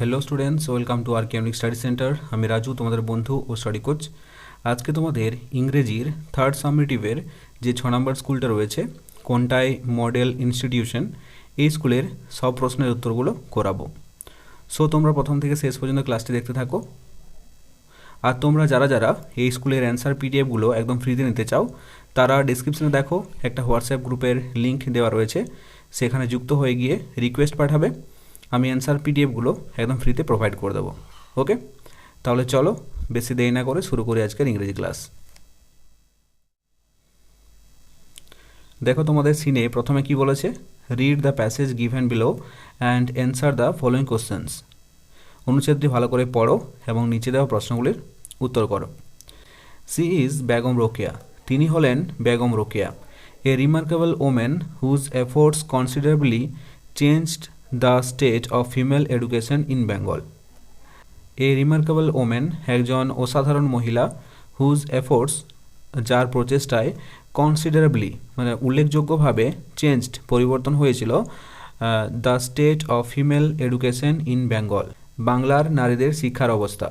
Hello students welcome to আর কেমনিক study centre আমি রাজু, তোমাদের বন্ধু ও স্টাডি কোচ আজকে তোমাদের ইংরেজির থার্ড সাবমিটিভের যে ছ নম্বর স্কুলটা রয়েছে, কোনটায় মডেল ইনস্টিটিউশন এই স্কুলের সব প্রশ্নের উত্তরগুলো করাবো। সো তোমরা প্রথম থেকে শেষ পর্যন্ত ক্লাসটি দেখতে থাকো। আর তোমরা যারা যারা এই স্কুলের অ্যান্সার পিডিএফগুলো একদম ফ্রিতে নিতে চাও, তারা ডিসক্রিপশনে দেখো একটা হোয়াটসঅ্যাপ গ্রুপের লিঙ্ক দেওয়া রয়েছে। সেখানে যুক্ত হয়ে গিয়ে রিকোয়েস্ট পাঠাবে। আমি অ্যান্সার পিডিএফগুলো একদম ফ্রিতে প্রোভাইড করে দেবো। ওকে তাহলে চলো, বেশি দেরি না করে শুরু করি আজকের ইংরেজি ক্লাস দেখো তোমাদের সিনে প্রথমে কি বলেছে? Read the passage given below and answer the following questions অনুচ্ছেদটি ভালো করে পড়ো এবং নিচে দেওয়া প্রশ্নগুলির উত্তর করো। সি ইজ বেগম রোকেয়া তিনি হলেন Begum Rokeya a remarkable women whose efforts considerably changed the state of female education in Bengal. A remarkable women একজন অসাধারণ মহিলা হুজ এফোর্টস যার প্রচেষ্টায় কনসিডারেবলি মানে উল্লেখযোগ্যভাবে চেঞ্জড পরিবর্তন হয়েছিল the state of female education in Bengal, বাংলার নারীদের শিক্ষার অবস্থা।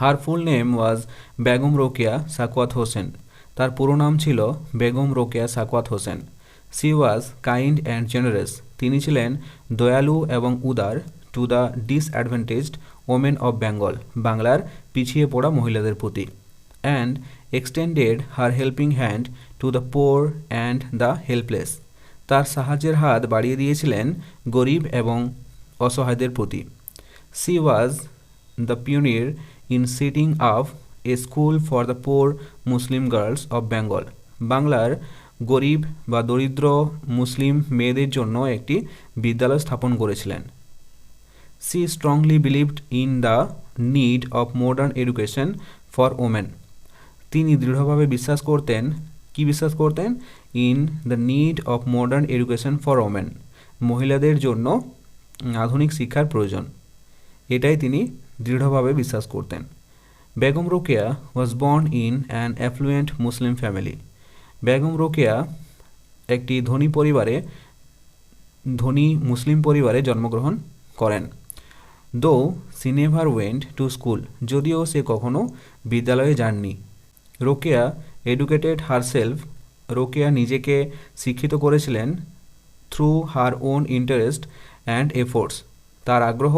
Her full name was Begum Rokeya Sakhawat Hossain. তার পুরো নাম ছিল Begum Rokeya Sakhawat Hossain. She was kind and generous. তিনি ছিলেন দয়ালু এবং উদার to the disadvantaged women of Bengal বাংলার পিছিয়ে পড়া মহিলাদের প্রতি and extended her helping hand to the poor and the helpless তার সাহায্যের হাত বাড়িয়ে দিয়েছিলেন গরিব এবং অসহায়দের প্রতি। She was the pioneer in setting up a school for the poor Muslim girls of Bengal বাংলার গরিব বা দরিদ্র মুসলিম মেয়েদের জন্য একটি বিদ্যালয় স্থাপন করেছিলেন। She strongly believed in the need of modern education for women তিনি দৃঢ়ভাবে বিশ্বাস করতেন, কি বিশ্বাস করতেন? In the need of modern education for women মহিলাদের জন্য আধুনিক শিক্ষার প্রয়োজন। এটাই তিনি দৃঢ়ভাবে বিশ্বাস করতেন। Begum Rokeya was born in an affluent Muslim family Begum Rokeya একটি ধনী পরিবারে, ধনী মুসলিম পরিবারে জন্মগ্রহণ করেন। দো সিনেভার ওয়েন্ট টু স্কুল, যদিও সে কখনো বিদ্যালয়ে যাননি। রোকেয়া এডুকেটেড হারসেলফ, রোকেয়া নিজেকে শিক্ষিত করেছিলেন through her own interest and efforts, তার আগ্রহ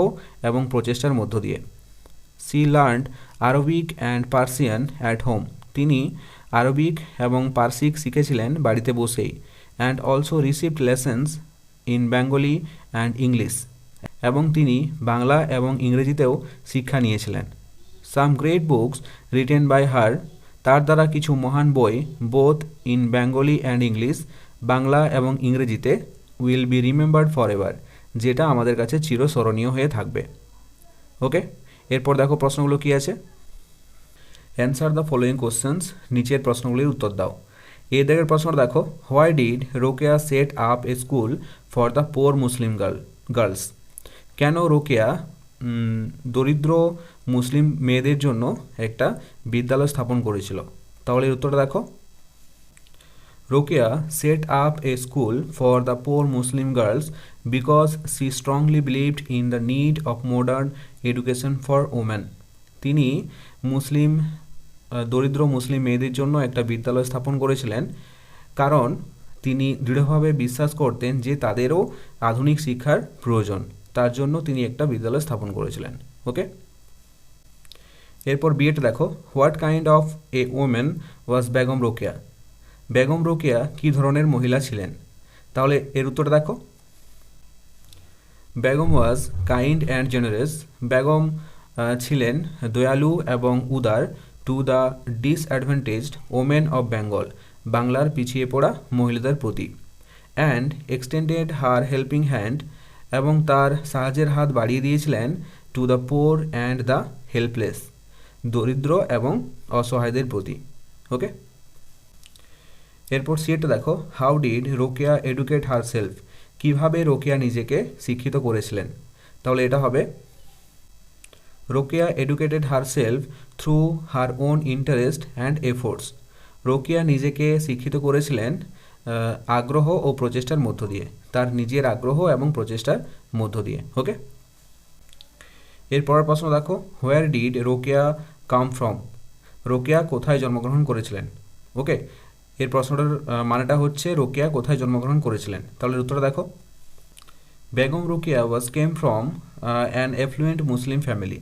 এবং প্রচেষ্টার মধ্য দিয়ে। She learned Arabic and Persian at home, তিনি আরবিক এবং পার্সিক শিখেছিলেন বাড়িতে বসেই and also received lessons in Bengali and English এবং তিনি বাংলা এবং ইংরেজিতেও শিক্ষা নিয়েছিলেন। Some great books written by her তার দ্বারা কিছু মহান বই both in Bengali and English Bangla এবং ইংরেজিতে will be remembered for ever যেটা আমাদের কাছে চিরস্মরণীয় হয়ে থাকবে। ওকে এরপর দেখো প্রশ্নগুলো কী আছে? অ্যান্সার দ্য ফলোয়িং কোশ্চেন্স নিচের প্রশ্নগুলির উত্তর দাও। এ দেখের প্রশ্ন দেখো why did Rokeya set up a school for the poor Muslim girl girls কেন রোকেয়া দরিদ্র মুসলিম মেয়েদের জন্য একটা বিদ্যালয় স্থাপন করেছিল? তাহলে এর উত্তরটা দেখো। Rokeya set up a school for the poor Muslim girls because she strongly believed in the need of modern education for women তিনি মুসলিম দরিদ্র মুসলিম মেয়েদের জন্য একটা বিদ্যালয় স্থাপন করেছিলেন। কারণ তিনি দৃঢ়ভাবে বিশ্বাস করতেন যে তাদেরও আধুনিক শিক্ষার প্রয়োজন। তার জন্য তিনি একটা বিদ্যালয় স্থাপন করেছিলেন। ওকে? এরপর বিয়েটা দেখো। What kind of a women was Begum Rokeya? Begum Rokeya কী ধরনের মহিলা ছিলেন? তাহলে এর উত্তরটা দেখো। Begum was kind and generous. Begum ছিলেন দয়ালু এবং উদার। To the disadvantaged women of Bengal বাংলার পিছিয়ে পড়া মহিলাদের প্রতি। And extended her helping hand এবং তার সাহায্যের হাত বাড়িয়ে দিয়েছিলেন to the poor and the helpless দরিদ্র এবং অসহায়দের প্রতি। ওকে এরপর সিএটা দেখো। How did Rokeya educate herself কীভাবে রোকেয়া নিজেকে শিক্ষিত করেছিলেন? তাহলে এটা হবে Rokeya educated herself through her own interest and efforts Rokeya নিজেকে শিক্ষিত করেছিলেন আগ্রহ ও প্রচেষ্টার মধ্য দিয়ে। তার নিজের আগ্রহ এবং প্রচেষ্টার মধ্য দিয়ে ওকে এরপরের প্রশ্ন দেখো where did Rokeya come from Rokeya কোথায় জন্মগ্রহণ করেছিলেন? ওকে এর প্রশ্নটার মানেটা হচ্ছে রোকেয়া কোথায় জন্মগ্রহণ করেছিলেন? তাহলে উত্তরটা দেখো। Begum Rokeya was came from an affluent Muslim family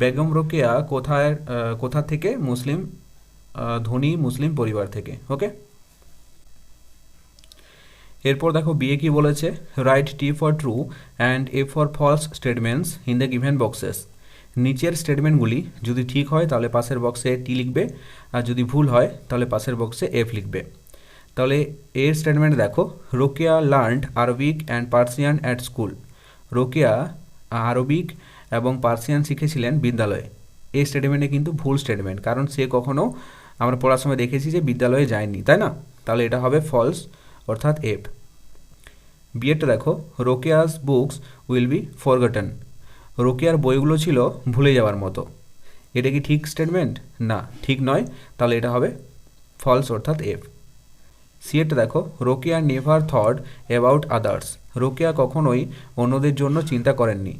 Begum Rokeya কোথায় কোথা থেকে? মুসলিম ধনী মুসলিম পরিবার থেকে ওকে এরপর দেখো বিয়ে কি বলেছে? Write T for true and F for false statements in the given boxes নিচের স্টেটমেন্টগুলি যদি ঠিক হয়, তাহলে পাশের বক্সে টি লিখবে, আর যদি ভুল হয়, তাহলে পাশের বক্সে এফ লিখবে। তাহলে এর স্টেটমেন্ট দেখো, Rokeya learned Arabic and Persian at school Rokeya Arabic এবং পার্সিয়ান শিখেছিলেন বিদ্যালয়ে। এই স্টেটমেন্টে কিন্তু ভুল স্টেটমেন্ট কারণ সে কখনো আমরা পড়ার সময় দেখেছি যে বিদ্যালয়ে যায়নি, তাই না? তাহলে এটা হবে ফলস অর্থাৎ এফ বিয়েটা দেখো Rokeya's books will be forgotten রোকেয়ার বইগুলো ছিল ভুলে যাওয়ার মতো। এটা কি ঠিক স্টেটমেন্ট না, ঠিক নয়। তাহলে এটা হবে ফলস অর্থাৎ এফ সিএটা দেখো Rokeya never thought about others Rokeya কখনোই অন্যদের জন্য চিন্তা করেননি।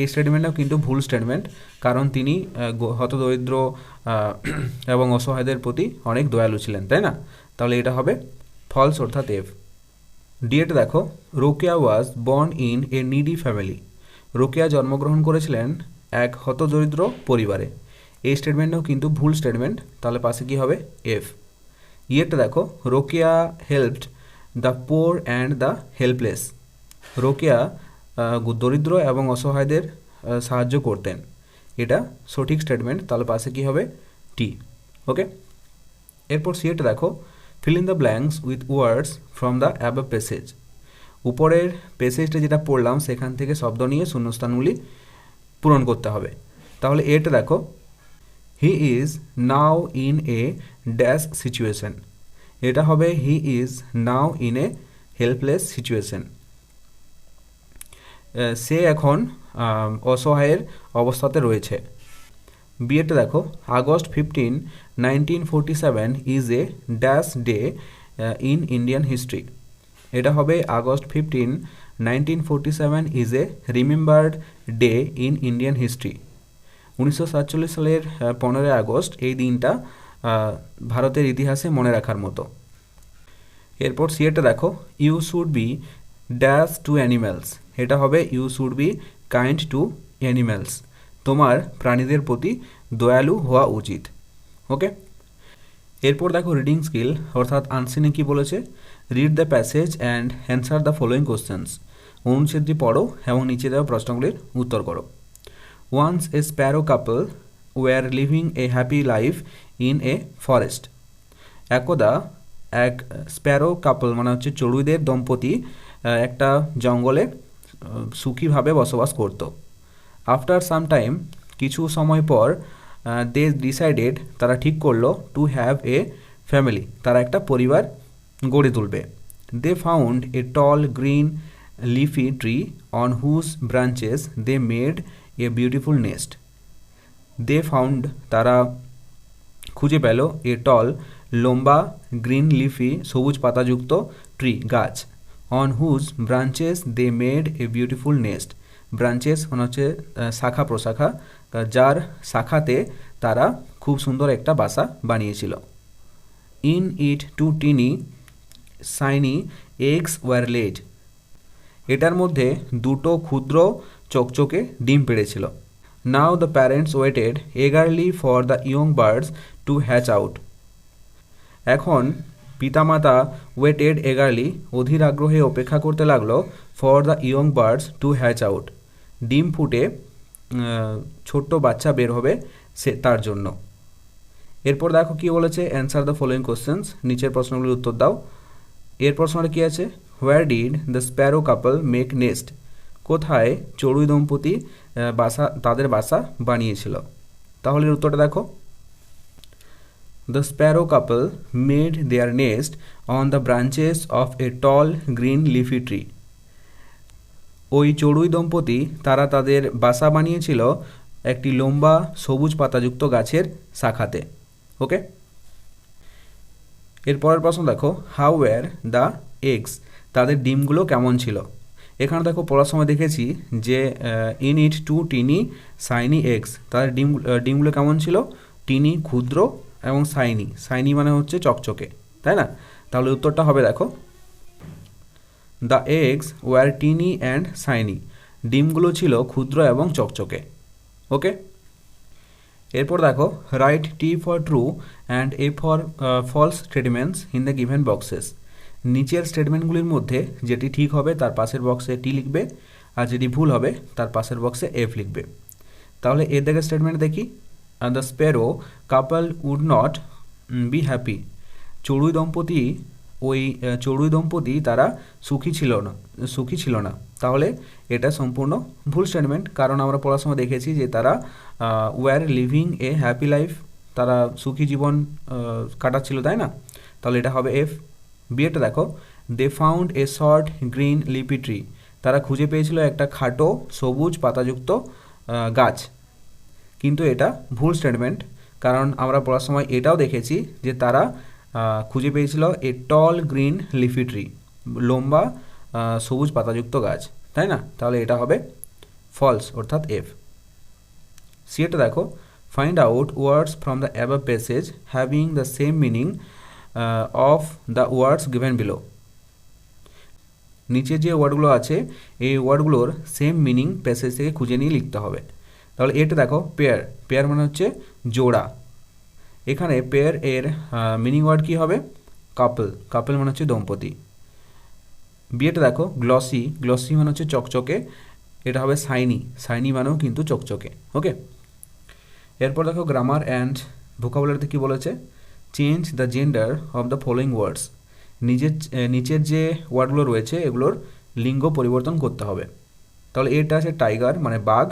এই স্টেটমেন্টটাও কিন্তু ভুল স্টেটমেন্ট কারণ তিনি হতদরিদ্র এবং অসহায়দের প্রতি অনেক দয়ালু ছিলেন, তাই না? তাহলে এটা হবে ফলস অর্থাৎ এফ। ডিএট দেখো, Rokeya was born in a needy family Rokeya জন্মগ্রহণ করেছিলেন এক হতদরিদ্র পরিবারে। এই স্টেটমেন্টও কিন্তু ভুল স্টেটমেন্ট তাহলে পাশে কি হবে? এফ ইয়েটা দেখো, Rokeya helped the poor and the helpless Rokeya দরিদ্র এবং অসহায়দের সাহায্য করতেন। এটা সঠিক স্টেটমেন্ট তাহলে পাশে কি হবে? টি ওকে এরপর সিএটা দেখো। Fill in the blanks with words from the ab passage উপরের প্যাসেজটা যেটা পড়লাম, সেখান থেকে শব্দ নিয়ে শূন্যস্থানগুলি পূরণ করতে হবে। তাহলে এটা দেখো। He is now in a dash situation এটা হবে he is now in a helpless situation সে এখন অসহায়ের অবস্থাতে রয়েছে। বিয়েটা দেখো, August fifteen, nineteen forty seven is a dash day in Indian history এটা হবে August fifteen, nineteen forty seven is a remembered day in Indian history উনিশশো সাতচল্লিশ সালের পনেরোই আগস্ট এই দিনটা ভারতের ইতিহাসে মনে রাখার মতো। এরপর সিএটা দেখো you should be dash to animals এটা হবে you should be kind to animals তোমার প্রাণীদের প্রতি দয়ালু হওয়া উচিত। ওকে এরপর দেখো রিডিং স্কিল অর্থাৎ আনসিনে কি বলেছে? Read the passage and answer the following questions অনুচ্ছেদটি পড়ো এবং নিচে দেওয়া প্রশ্নগুলির উত্তর করো। Once a sparrow couple were living a happy life in a forest একদা এক স্প্যারো কাপল মানে হচ্ছে চড়ুইদের দম্পতি একটা জঙ্গলে সুখীভাবে বসবাস করত। আফটার সাম টাইম কিছু সময় পর দে ডিসাইডেড তারা ঠিক করল টু হ্যাভ এ ফ্যামিলি তারা একটা পরিবার গড়ে তুলবে। They found a tall green leafy tree on whose branches they made a beautiful nest they found তারা খুঁজে পেল এ টল লম্বা গ্রিন লিফি সবুজ পাতাযুক্ত ট্রি গাছ। On whose branches they made a beautiful nest branches মানে হচ্ছে শাখা প্রশাখা যার শাখাতে তারা খুব সুন্দর একটা বাসা বানিয়েছিল। In it two tiny shiny eggs were laid এটার মধ্যে দুটো ক্ষুদ্র চকচকে ডিম পেড়েছিল। Now the parents waited eagerly for the young birds to hatch out এখন পিতামাতা ওয়েটেড এগারলি অধীর আগ্রহে অপেক্ষা করতে লাগল for the young birds to hatch out. ডিম ফুটে ছোট্ট বাচ্চা বের হবে সে, তার জন্য। এরপর দেখো কি বলেছে অ্যান্সার দ্য ফলোয়িং কোশ্চেন্স নিচের প্রশ্নগুলির উত্তর দাও। এর প্রশ্নটা কী আছে? Where did the sparrow couple make nest কোথায় চড়ুই দম্পতি বাসা, তাদের বাসা বানিয়েছিল? তাহলে উত্তরটা দেখো। The sparrow couple made their nest on the branches of a tall green leafy tree ওই চড়ুই দম্পতি তারা তাদের বাসা বানিয়েছিল একটি লম্বা সবুজ পাতাযুক্ত গাছের শাখাতে ওকে এর পরের প্রশ্ন দেখো হাউ ওয়্যার দ্য এগস তাদের ডিমগুলো কেমন ছিল? এখানে দেখো, পড়ার সময় দেখেছি যে in it two tiny shiny eggs তাদের ডিম ডিমগুলো কেমন ছিল? টিনি ক্ষুদ্র এবং সাইনি। সাইনি মানে হচ্ছে চকচকে, তাই না? তাহলে উত্তরটা হবে দেখো। The eggs were tiny and shiny ডিমগুলো ছিল ক্ষুদ্র এবং চকচকে। ওকে এরপর দেখো write T for true and F for false statements in the given boxes নিচের স্টেটমেন্টগুলির মধ্যে যেটি ঠিক হবে, তার পাশের বক্সে টি লিখবে, আর যেটি ভুল হবে, তার পাশের বক্সে এফ লিখবে। তাহলে এর দেখে স্টেটমেন্ট দেখি। The sparrow couple would not be happy চড়ুই দম্পতি ওই চড়ুই দম্পতি তারা সুখী ছিল না, সুখী ছিল না। তাহলে এটা সম্পূর্ণ ভুল স্টেটমেন্ট কারণ আমরা পড়ার সময় দেখেছি যে তারা were living a happy life তারা সুখী জীবন কাটাচ্ছিল, তাই না? তাহলে এটা হবে এফ বিয়েটা দেখো they found a short green leafy tree তারা খুঁজে পেয়েছিল একটা খাটো সবুজ পাতাযুক্ত গাছ। কিন্তু এটা ভুল স্টেটমেন্ট কারণ আমরা পড়ার সময় এটাও দেখেছি যে তারা খুঁজে পেয়েছিল a tall green leafy tree লম্বা সবুজ পাতাযুক্ত গাছ, তাই না? তাহলে এটা হবে ফলস অর্থাৎ এফ সি এটা দেখো find out words from the above passage having the same meaning of the words given below নিচে যে ওয়ার্ডগুলো আছে, এই ওয়ার্ডগুলোর সেম মিনিং প্যাসেজ থেকে খুঁজে নিয়ে লিখতে হবে। তাহলে এটা দেখো পেয়ার পেয়ার মানে হচ্ছে জোড়া। এখানে পেয়ার এর মিনিং ওয়ার্ড কি হবে? কাপল কাপল মানে হচ্ছে দম্পতি। বিয়েটা দেখো গ্লসি গ্লসি মানে হচ্ছে চকচকে। এটা হবে সাইনি। সাইনি মানেও কিন্তু চকচকে। ওকে এরপর দেখো গ্রামার অ্যান্ড ভোকাবুলারিতে কী বলেছে? Change the gender of the following words নিজের নিচের যে ওয়ার্ডগুলো রয়েছে, এগুলোর লিঙ্গ পরিবর্তন করতে হবে। তাহলে এটা আছে টাইগার মানে বাঘ।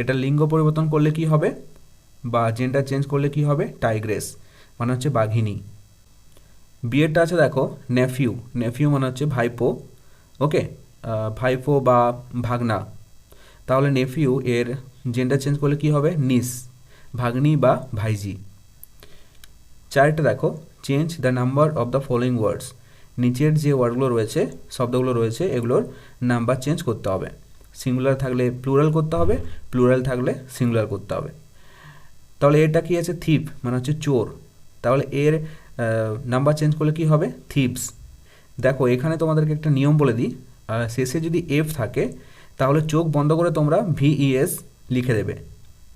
এটা লিঙ্গ পরিবর্তন করলে কি হবে? বা জেন্ডার চেঞ্জ করলে কি হবে? টাইগ্রেস মানে হচ্ছে বাঘিনী। বিয়েরটা আছে দেখো নেফিউ নেফিউ মানে হচ্ছে ভাইপো ওকে ভাইপো বা ভাগনা। তাহলে নেফিউ এর জেন্ডার চেঞ্জ করলে কি হবে? নিস ভাগ্নি বা ভাইজি চারটা দেখো change the number of the following words নিচের যে ওয়ার্ডগুলো রয়েছে, শব্দগুলো রয়েছে, এগুলোর নাম্বার চেঞ্জ করতে হবে। সিঙ্গুলার থাকলে প্লুরাল করতে হবে প্লুরাল থাকলে সিঙ্গুলার করতে হবে। তাহলে এটা কি আছে? থিপ মানে হচ্ছে চোর। তাহলে এর নাম্বার চেঞ্জ করলে কি হবে? থিপস দেখো, এখানে তোমাদেরকে একটা নিয়ম বলে দিই। শেষে যদি এফ থাকে, তাহলে চোখ বন্ধ করে তোমরা ভিইএস লিখে দেবে।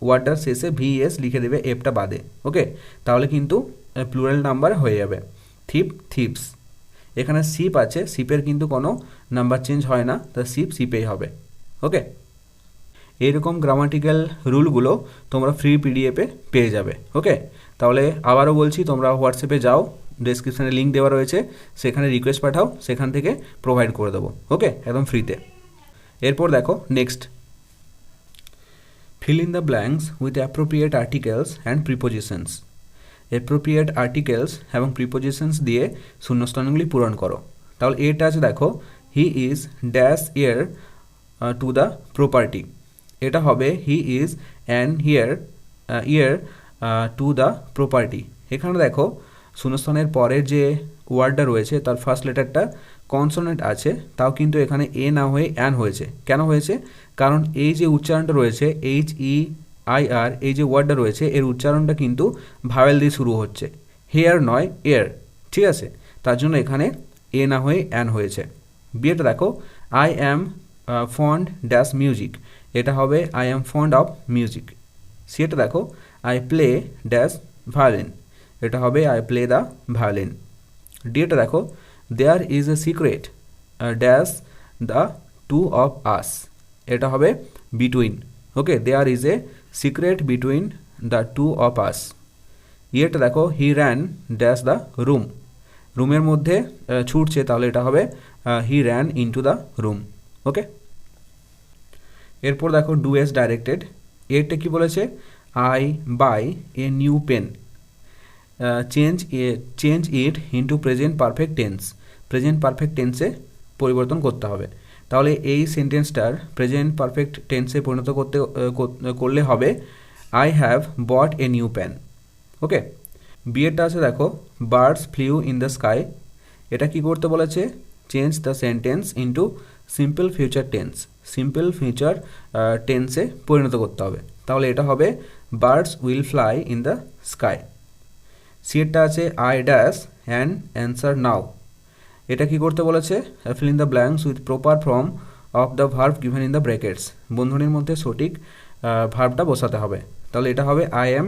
ওয়ার্ডটার শেষে ভিইএস লিখে দেবে এফটা বাদে, ওকে? তাহলে কিন্তু প্লুরাল নাম্বার হয়ে যাবে। থিপ থিপস এখানে সিপ আছে সিপের কিন্তু কোনো নাম্বার চেঞ্জ হয় না। তা সিপ সিপেই হবে। ওকে এইরকম গ্রামাটিক্যাল রুলগুলো তোমরা ফ্রি পিডিএফে পেয়ে যাবে। ওকে তাহলে আবারও বলছি, তোমরা হোয়াটসঅ্যাপে যাও ডেসক্রিপশানে লিঙ্ক দেওয়া রয়েছে, সেখানে রিকোয়েস্ট পাঠাও, সেখান থেকে প্রোভাইড করে দেবো। ওকে একদম ফ্রিতে এরপর দেখো next fill in the blanks with appropriate articles and prepositions appropriate articles এবং prepositions দিয়ে শূন্যস্থানগুলি পূরণ করো। তাহলে এটা আছে, দেখো he is dash heir to the property এটা হবে he is an here heir to the property এখানে দেখো, শূন্যস্থানের পরের যে ওয়ার্ডটা রয়েছে, তার ফার্স্ট লেটারটা কনসোনেন্ট আছে, তাও কিন্তু এখানে এ না হয়ে অ্যান হয়েছে। কেন হয়েছে? কারণ এই যে উচ্চারণটা রয়েছে এইচ ই আই আর এই যে ওয়ার্ডটা রয়েছে, এর উচ্চারণটা কিন্তু ভাওয়েল দিয়ে শুরু হচ্ছে। হেয়ার নয় এয়ার ঠিক আছে? তার জন্য এখানে এ না হয়ে অ্যান হয়েছে। বিয়েটা দেখো I am fond dash music এটা হবে I am fond of music সিটা দেখো আই প্লে ড্যাশ ভায়োলিন এটা হবে আই প্লে দ্য ভায়োলিন ডিটা দেখো there is a secret dash the two of us এটা হবে between okay there is a secret between the two of us ইয়েটা দেখো he ran dash the room রুমের মধ্যে ছুটছে, তাহলে এটা হবে he ran into the room okay এরপর দেখো ডু এস ডাইরেক্টেড এরটা কি বলেছে? I buy a new pen change a change it into present perfect tense present perfect টেন্সে পরিবর্তন করতে হবে। তাহলে এই সেন্টেন্সটার প্রেজেন্ট পারফেক্ট টেন্সে পরিণত করতে করলে হবে I have bought a new pen okay বিয়েরটা আছে দেখো birds flew in the sky এটা কি করতে বলেছে? Change the sentence into simple future tense simple future টেন্সে পরিণত করতে হবে। তাহলে এটা হবে birds will fly in the sky সিএরটা আছে I dash and answer now এটা কি করতে বলেছে? Fill in the blanks with proper form of the verb given in the brackets বন্ধনীর মধ্যে সঠিক ভার্ভটা বসাতে হবে। তাহলে এটা হবে I am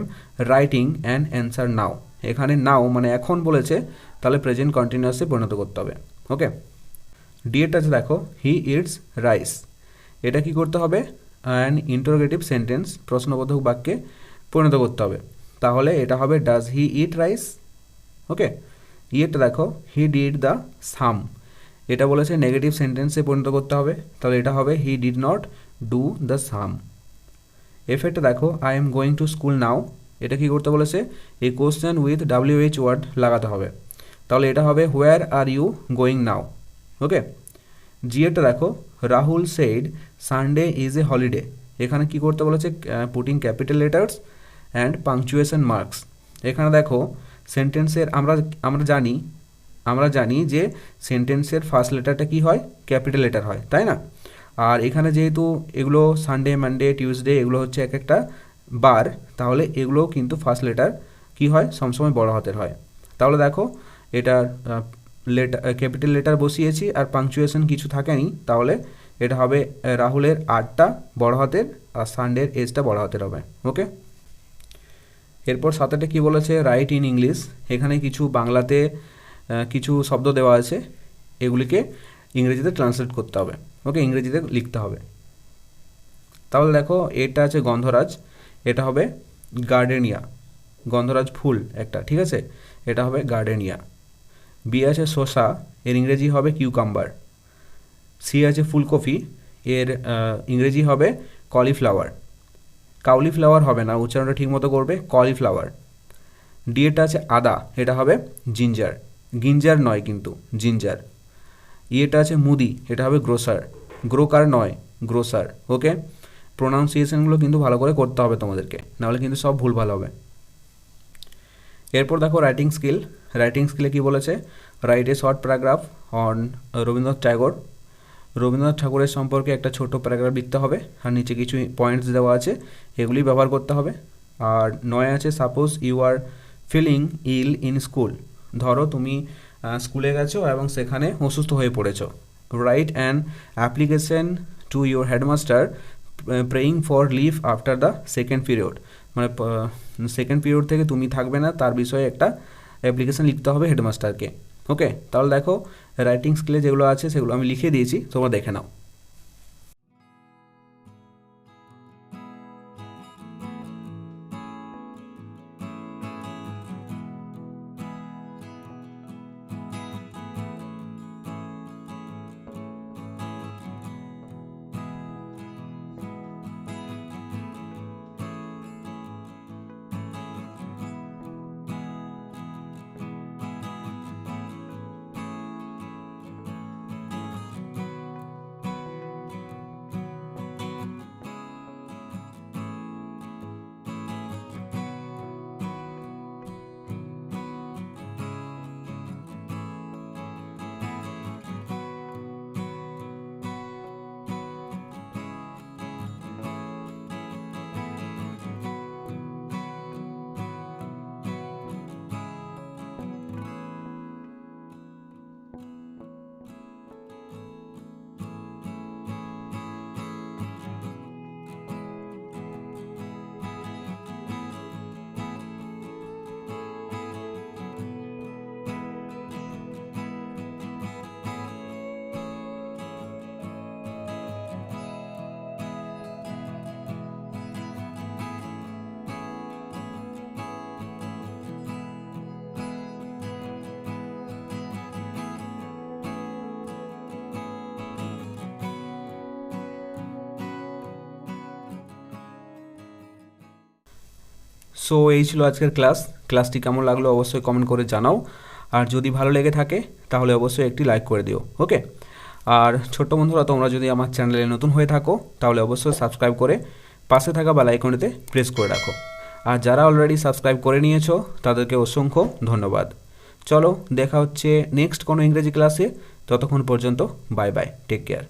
writing and answer now এখানে নাও মানে এখন বলেছে, তাহলে প্রেজেন্ট কন্টিনিউয়াসে পরিণত করতে হবে। ওকে ডিএটা আছে দেখো হি ইটস রাইস এটা কি করতে হবে? অ্যান ইন্টারোগেটিভ সেন্টেন্স প্রশ্নবোধক বাক্যে পরিণত করতে হবে। তাহলে এটা হবে does he eat rice okay ইয়েটা দেখো হি ডিড দ্য সাম এটা বলেছে নেগেটিভ সেন্টেন্সে পরিণত করতে হবে। তাহলে এটা হবে he did not do the sum এফেক্টটা দেখো I am going to school now এটা কি করতে বলেছে? এই question with W H word লাগাতে হবে। তাহলে এটা হবে where are you going now okay জিএটা দেখো Rahul said Sunday is a holiday এখানে কি করতে বলেছে? Putting capital letters and punctuation marks এখানে দেখো সেন্টেন্সের আমরা আমরা জানি আমরা জানি যে সেন্টেন্সের ফার্স্ট লেটারটা কি হয়? ক্যাপিটাল লেটার হয়, তাই না? আর এখানে যেহেতু এগুলো সানডে মানডে টিউসডে এগুলো হচ্ছে এক একটা বার, তাহলে এগুলোও কিন্তু ফার্স্ট লেটার কি হয়? সবসময় বড় হাতের হয়। তাহলে দেখো, এটার লেটার ক্যাপিটাল লেটার বসিয়েছি আর পাংচুয়েশন কিছু থাকেনি, তাহলে এটা হবে রাহুলের আটটা বড় হাতের আর সানডের এজটা বড় হাতের হবে ওকে এরপর সাথেটা কি বলেছে? রাইট ইন ইংলিশ এখানে কিছু বাংলাতে কিছু শব্দ দেওয়া আছে, এগুলিকে ইংরেজিতে ট্রান্সলেট করতে হবে ওকে ইংরেজিতে লিখতে হবে। তাহলে দেখো, এটা আছে গন্ধরাজ, এটা হবে গার্ডেনিয়া গন্ধরাজ ফুল একটা, ঠিক আছে? এটা হবে গার্ডেনিয়া বি আছে শসা, এর ইংরেজি হবে কিউকাম্বার সি আছে ফুলকপি, এর ইংরেজি হবে কলিফ্লাওয়ার কাউলিফ্লাওয়ার হবে না, উচ্চারণটা ঠিকমতো করবে কলিফ্লাওয়ার ডি এটা আছে আদা, এটা হবে জিঞ্জার গিঞ্জার নয় কিন্তু জিঞ্জার ই এটা আছে মুদি, এটা হবে গ্রোসার গ্রোকার নয় গ্রোসার ওকে প্রোনাউন্সিয়েশনগুলো কিন্তু ভালো করে করতে হবে তোমাদেরকে, নাহলে কিন্তু সব ভুল ভালো হবে। এরপর দেখো রাইটিং স্কিল রাইটিং স্কিলে কি বলেছে? Write a short paragraph on Rabindranath Tagore. Rabindranath ঠাকুরের সম্পর্কে একটা ছোট প্যারাগ্রাফ লিখতে হবে, আর নিচে কিছু পয়েন্টস দেওয়া আছে, এগুলি ব্যবহার করতে হবে। আর নয় আছে suppose you are feeling ill in school ধরো তুমি স্কুলে গেছো এবং সেখানে অসুস্থ হয়ে পড়েছো। Write an application to your headmaster praying for leave after the second period মানে সেকেন্ড পিরিয়ড থেকে তুমি থাকবে না, তার বিষয়ে একটা অ্যাপ্লিকেশান লিখতে হবে হেডমাস্টারকে ওকে তাহলে দেখো রাইটিং স্কিলে যেগুলো আছে, সেগুলো আমি লিখে দিয়েছি, তোমরা দেখে নাও। সো এই ছিল আজকের ক্লাস ক্লাসটি কেমন লাগল অবশ্যই কমেন্ট করে জানাও। আর যদি ভালো লেগে থাকে, তাহলে অবশ্যই একটি লাইক করে দিও। ওকে আর ছোট্ট বন্ধুরা, তোমরা যদি আমার চ্যানেলে নতুন হয়ে থাকো, তাহলে অবশ্যই সাবস্ক্রাইব করে পাশে থাকা বেল আইকনেতে প্রেস করে রাখো। আর যারা অলরেডি সাবস্ক্রাইব করে নিয়েছো, তাদেরকে অসংখ্য ধন্যবাদ। চলো, দেখা হচ্ছে নেক্সট কোনো ইংরেজি ক্লাসে ততক্ষণ পর্যন্ত বাই বাই টেক কেয়ার